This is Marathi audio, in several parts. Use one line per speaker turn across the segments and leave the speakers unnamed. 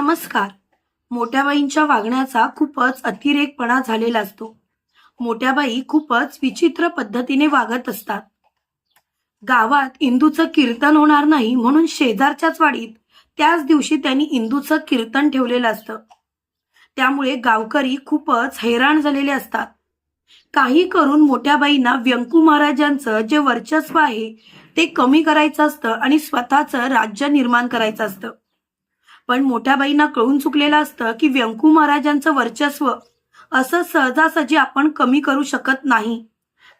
नमस्कार. मोठ्याबाईंच्या वागण्याचा खूपच अतिरेकपणा झालेला असतो. मोठ्याबाई खूपच विचित्र पद्धतीने वागत असतात. गावात इंदूचं कीर्तन होणार नाही म्हणून शेजारच्याच वाडीत त्याच दिवशी त्यांनी इंदूचं कीर्तन ठेवलेलं असतं. त्यामुळे गावकरी खूपच हैराण झालेले असतात. काही करून मोठ्याबाईंना व्यंकू महाराजांचं जे वर्चस्व आहे ते कमी करायचं असतं आणि स्वतःचं राज्य निर्माण करायचं असतं. पण मोठ्याबाईंना कळून चुकलेलं असतं की व्यंकू महाराजांचं वर्चस्व असं सहजासहजी आपण कमी करू शकत नाही.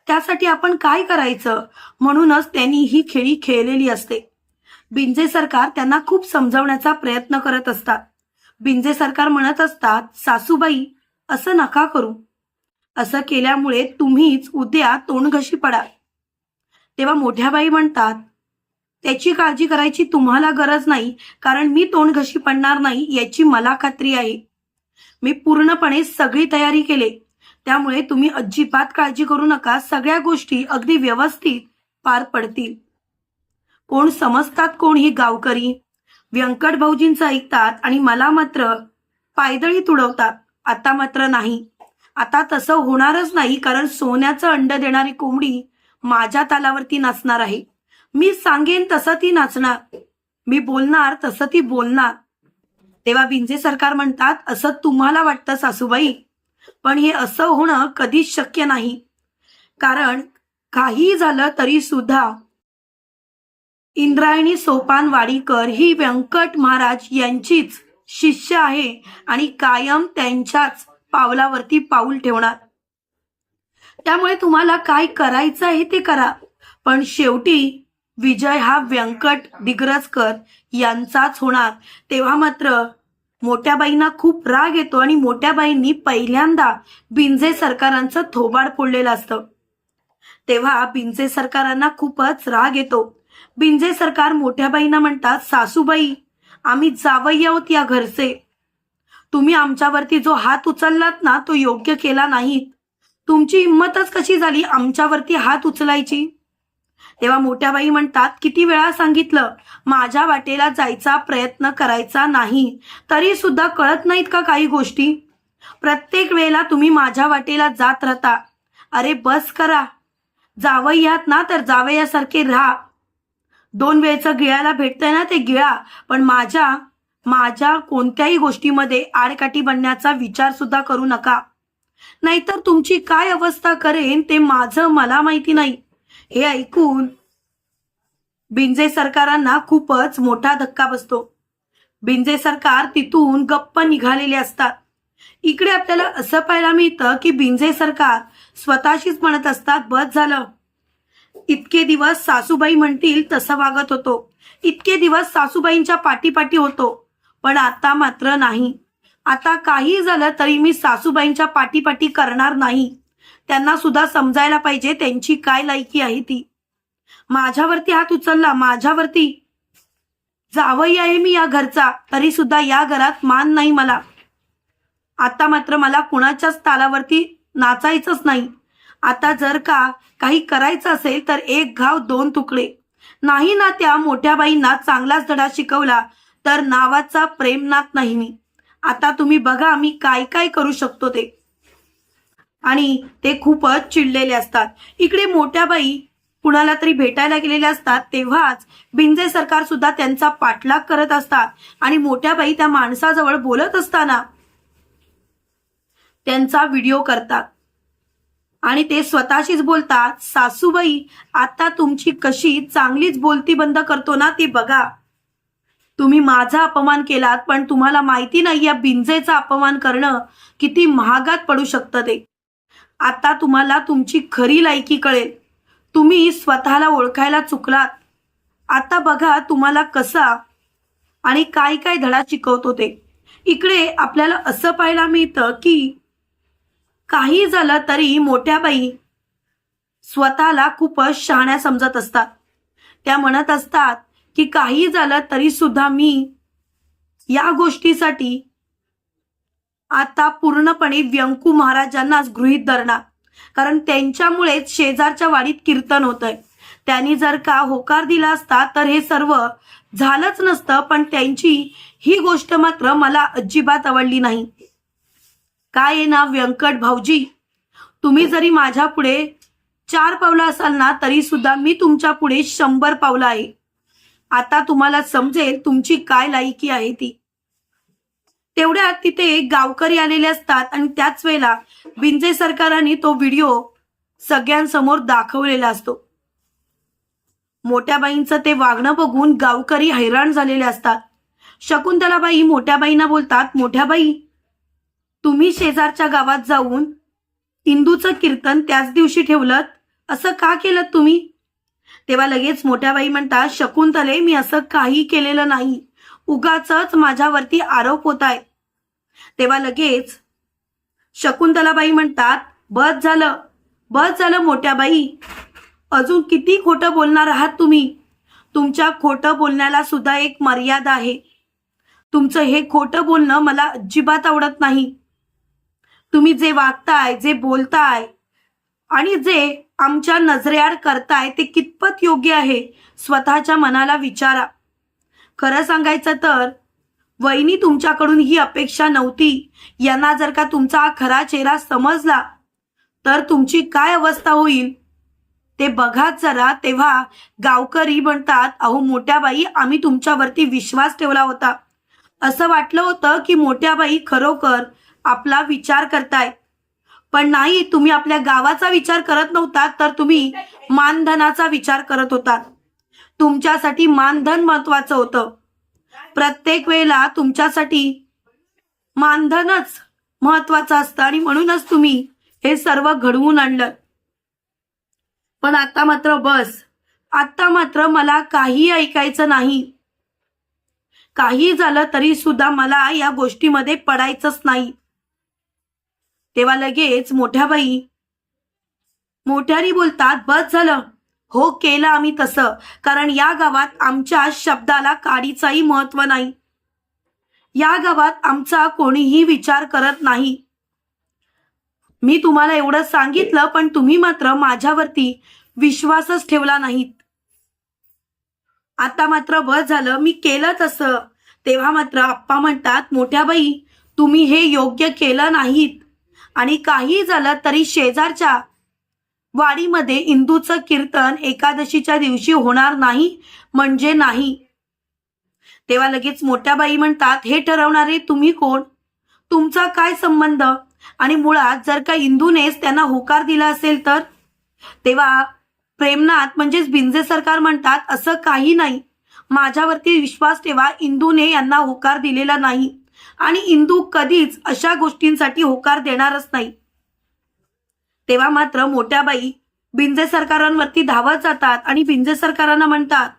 त्यासाठी आपण काय करायचं? म्हणूनच त्यांनी ही खेळी खेळलेली असते. बिंजे सरकार त्यांना खूप समजवण्याचा प्रयत्न करत असतात. बिंजे सरकार म्हणत असतात सासूबाई असं नका करू. असं केल्यामुळे तुम्हीच उद्या तोंडघशी पडाल. तेव्हा मोठ्याबाई म्हणतात त्याची काळजी करायची तुम्हाला गरज नाही कारण मी तोंडघशी पडणार नाही याची मला खात्री आहे. मी पूर्णपणे सगळी तयारी केली. त्यामुळे तुम्ही अजिबात काळजी करू नका सगळ्या गोष्टी अगदी व्यवस्थित पार पडतील. कोण समजतात कोण ही गावकरी? व्यंकट भाऊजींचं ऐकतात आणि मला मात्र पायदळी तुडवतात. आता मात्र नाही. आता तसं होणारच नाही कारण सोन्याचं अंड देणारी कोंबडी माझ्या तालावरती नाचणार आहे. मी सांगेन तसं ती नाचणार. मी बोलणार तसं ती बोलणार. तेव्हा विंजे सरकार म्हणतात असं तुम्हाला वाटतं सासूबाई? पण हे असं होणं कधीच शक्य नाही. कारण काही झालं तरी सुद्धा इंद्रायणी सोपान वाडीकर ही व्यंकट महाराज यांचीच शिष्य आहे आणि कायम त्यांच्याच पावलावरती पाऊल ठेवणार. त्यामुळे तुम्हाला काय करायचं आहे ते करा. पण शेवटी विजय हा व्यंकट दिग्रजकर यांचाच होणार. तेव्हा मात्र मोठ्याबाईंना खूप राग येतो आणि मोठ्याबाईंनी पहिल्यांदा बिंजे सरकारांचं थोबाड फोडलेलं असतं. तेव्हा बिंजे सरकारांना खूपच राग येतो. बिंजे सरकार मोठ्याबाईंना म्हणतात सासूबाई आम्ही जावई आहोत या घरचे. तुम्ही आमच्यावरती जो हात उचललात ना तो योग्य केला नाही तुमची हिंमतच कशी झाली आमच्यावरती हात उचलायची? तेव्हा मोठ्याबाई म्हणतात किती वेळा सांगितलं माझ्या वाटेला जायचा प्रयत्न करायचा नाही. तरी सुद्धा कळत नाहीत का काही गोष्टी? प्रत्येक वेळेला तुम्ही माझ्या वाटेला जात राहता. अरे बस करा. जावयात ना तर जावयासारखे राहा. दोन वेळचं गिळाला भेटतंय ना ते गिळा पण माझ्या माझ्या कोणत्याही गोष्टीमध्ये आडकाठी बनण्याचा विचार सुद्धा करू नका. नाहीतर तुमची काय अवस्था करेन ते माझं मला माहिती नाही. हे ऐकून बिंजे सरकारांना खूपच मोठा धक्का बसतो. बिंजे सरकार तिथून गप्प निघालेले असतात. इकडे आपल्याला असं पाहायला मिळतं की बिंजे सरकार स्वतःशीच म्हणत असतात बस झालं. इतके दिवस सासूबाई म्हणतील तसं वागत होतो. इतके दिवस सासूबाईंच्या पाठीपाठी होतो. पण आता मात्र नाही. आता काही झालं तरी मी सासूबाईंच्या पाठीपाठी करणार नाही. त्यांना सुद्धा समजायला पाहिजे त्यांची काय लायकी आहे ती. माझ्यावरती हात उचलला माझ्यावरती. जावई आहे मी या घरचा तरी सुद्धा या घरात मान नाही मला. आता मात्र मला कुणाच्याच तालावरती नाचायचंच नाही. आता जर का काही करायचं असेल तर एक घाव दोन तुकडे. नाही ना त्या मोठ्या बाईंना चांगलाच धडा शिकवला तर नावाचा प्रेमनाथ नाही मी. आता तुम्ही बघा मी काय काय करू शकतो ते. आणि ते खूपच चिडलेले असतात. इकडे मोठ्या बाई कुणाला तरी भेटायला गेलेल्या असतात तेव्हाच बिंजे सरकार सुद्धा त्यांचा पाठलाग करत असतात आणि मोठ्या बाई त्या माणसाजवळ बोलत असताना त्यांचा व्हिडिओ करतात. आणि ते स्वतःशीच बोलतात सासूबाई आता तुमची कशी चांगलीच बोलती बंद करतो ना ती बघा. तुम्ही माझा अपमान केलात पण तुम्हाला माहिती नाही या बिंजेचा अपमान करणं किती महागात पडू शकतं ते. आता तुम्हाला तुमची खरी लायकी कळेल. तुम्ही स्वतःला ओळखायला चुकलात. आता बघा तुम्हाला कसा आणि काय काय धडा शिकवतो ते. इकडे आपल्याला असं पाहायला मिळतं की काही झालं तरी मोठ्या बाई स्वतःला खूपच शहाण्या समजत असतात. त्या म्हणत असतात की काही झालं तरी सुद्धा मी या गोष्टीसाठी आता पूर्णपणे व्यंकू महाराजांनाच गृहीत धरणार. कारण त्यांच्यामुळेच शेजारच्या वाडीत कीर्तन होतंय. त्यांनी जर का होकार दिला असता तर हे सर्व झालंच नसतं पण त्यांची ही गोष्ट मात्र मला अजिबात आवडली नाही. काय आहे ना व्यंकट भाऊजी? तुम्ही जरी माझ्या पुढे चार पावलं असाल ना तरी सुद्धा मी तुमच्यापुढे शंभर पावलं आहे. आता तुम्हाला समजेल तुमची काय लायकी आहे ती. तेवढ्यात तिथे गावकरी आलेले असतात आणि त्याच वेळेला बिंजे सरकारांनी तो व्हिडिओ सगळ्यांसमोर दाखवलेला असतो. मोठ्या बाईंचं ते वागणं बघून गावकरी हैराण झालेले असतात. शकुंतलाबाई मोठ्या बाईंना बोलतात मोठ्या बाई तुम्ही शेजारच्या गावात जाऊन इंदूचं कीर्तन त्याच दिवशी ठेवलं असं का केलं तुम्ही? तेव्हा लगेच मोठ्या बाई म्हणतात शकुंतले मी असं काही केलेलं नाही. उगाच माझ्यावरती आरोप होत आहे तेव्हा लगेच शकुंतलाबाई म्हणतात बस झालं बस झालं मोठ्या बाई अजून किती खोटं बोलणार आहात तुम्ही? तुमच्या खोटं बोलण्याला सुद्धा एक मर्यादा आहे. तुमचं हे खोटं बोलणं मला अजिबात आवडत नाही. तुम्ही जे वागताय जे बोलताय आणि जे आमच्या नजरेआड करताय ते कितपत योग्य आहे? स्वतःच्या मनाला विचारा. खरं सांगायचं तर वहिनी तुमच्याकडून ही अपेक्षा नव्हती. यांना जर का तुमचा हा खरा चेहरा समजला तर तुमची काय अवस्था होईल? ते बघाच जरा तेव्हा गावकरी म्हणतात अहो मोठ्या बाई आम्ही तुमच्यावरती विश्वास ठेवला होता. असं वाटलं होतं की मोठ्या बाई खरोखर आपला विचार करताय. पण नाही तुम्ही आपल्या गावाचा विचार करत नव्हता तर तुम्ही मानधनाचा विचार करत होता. तुमच्यासाठी मानधन महत्वाचं होतं. प्रत्येक वेळेला तुमच्यासाठी मानधनच महत्वाचं असतं. आणि म्हणूनच तुम्ही हे सर्व घडवून आणलं. पण आता मात्र बस. आता मात्र मला काही ऐकायचं नाही. काही झालं तरी सुद्धा मला या गोष्टीमध्ये पडायचंच नाही. तेव्हा लगेच मोठ्या बाई मोठ्यारी बोलतात बस झालं. हो केलं आम्ही तसं. कारण या गावात आमच्या शब्दाला काडीचाही महत्त्व नाही. या गावात आमचा कोणीही विचार करत नाही. मी तुम्हाला एवढं सांगितलं पण तुम्ही मात्र माझ्यावरती विश्वासच ठेवला नाहीत. आता मात्र बस झालं मी केलं तसं. तेव्हा मात्र आप्पा म्हणतात मोठ्या बाई तुम्ही हे योग्य केलं नाहीत. आणि काही झालं तरी शेजारच्या वाडीमध्ये इंदूचं कीर्तन एकादशीच्या दिवशी होणार नाही म्हणजे नाही. तेव्हा लगेच मोठ्या बाई म्हणतात हे ठरवणारे तुम्ही कोण? तुमचा काय संबंध? आणि मुळात जर का इंदूनेच त्यांना होकार दिला असेल तर? तेव्हा प्रेमनाथ म्हणजेच बिंजे सरकार म्हणतात असं काही नाही. माझ्यावरती विश्वास ठेवा इंदूने यांना होकार दिलेला नाही. आणि इंदू कधीच अशा गोष्टींसाठी होकार देणारच नाही. तेव्हा मात्र मोठ्या बाई बिंजे सरकारांवरती धावत जातात आणि बिंजे सरकारांना म्हणतात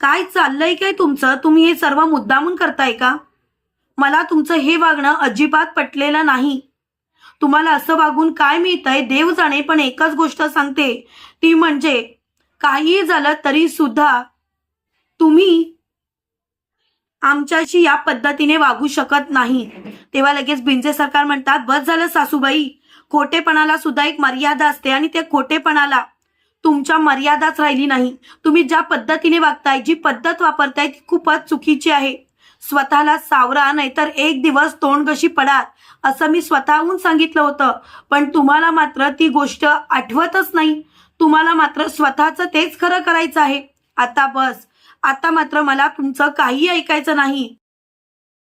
काय चाललंय काय तुमचं? तुम्ही हे सर्व मुद्दामून करताय का? मला तुमचं हे वागणं अजिबात पटलेलं नाही. तुम्हाला असं वागून काय मिळतंय? देव जाणे पण एकच गोष्ट सांगते. ती म्हणजे काही झालं तरी सुद्धा तुम्ही आमच्याशी या पद्धतीने वागू शकत नाही. तेव्हा लगेच बिंजे सरकार म्हणतात बस झालं सासूबाई. खोटेपणाला सुद्धा एक मर्यादा असते आणि त्या खोटेपणाला तुमच्या मर्यादाच राहिली नाही. तुम्ही ज्या पद्धतीने वागताय जी पद्धत वापरताय ती खूपच चुकीची आहे. स्वतःला सावरा नाहीतर एक दिवस तोंडगशी पडाल असं मी स्वतःहून सांगितलं होतं. पण तुम्हाला मात्र ती गोष्ट आठवतच नाही. तुम्हाला मात्र स्वतःचं तेच खरं करायचं आहे. आता बस. आता मात्र मला तुमचं काही ऐकायचं नाही.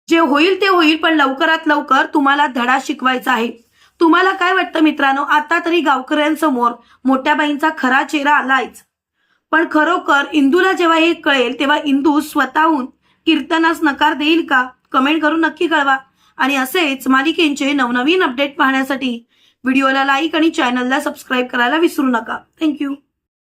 जे होईल ते होईल पण लवकरात लवकर तुम्हाला धडा शिकवायचा आहे. तुम्हाला काय वाटतं मित्रांनो? आता तरी गावकऱ्यांसमोर मोठ्या बाईंचा खरा चेहरा आलायच. पण खरोखर इंदूला जेव्हा हे कळेल तेव्हा इंदू स्वतःहून कीर्तनास नकार देईल का? कमेंट करून नक्की कळवा. आणि असेच मालिकेंचे नवनवीन अपडेट पाहण्यासाठी व्हिडिओला लाईक आणि चॅनलला सबस्क्राईब करायला विसरू नका. थँक्यू.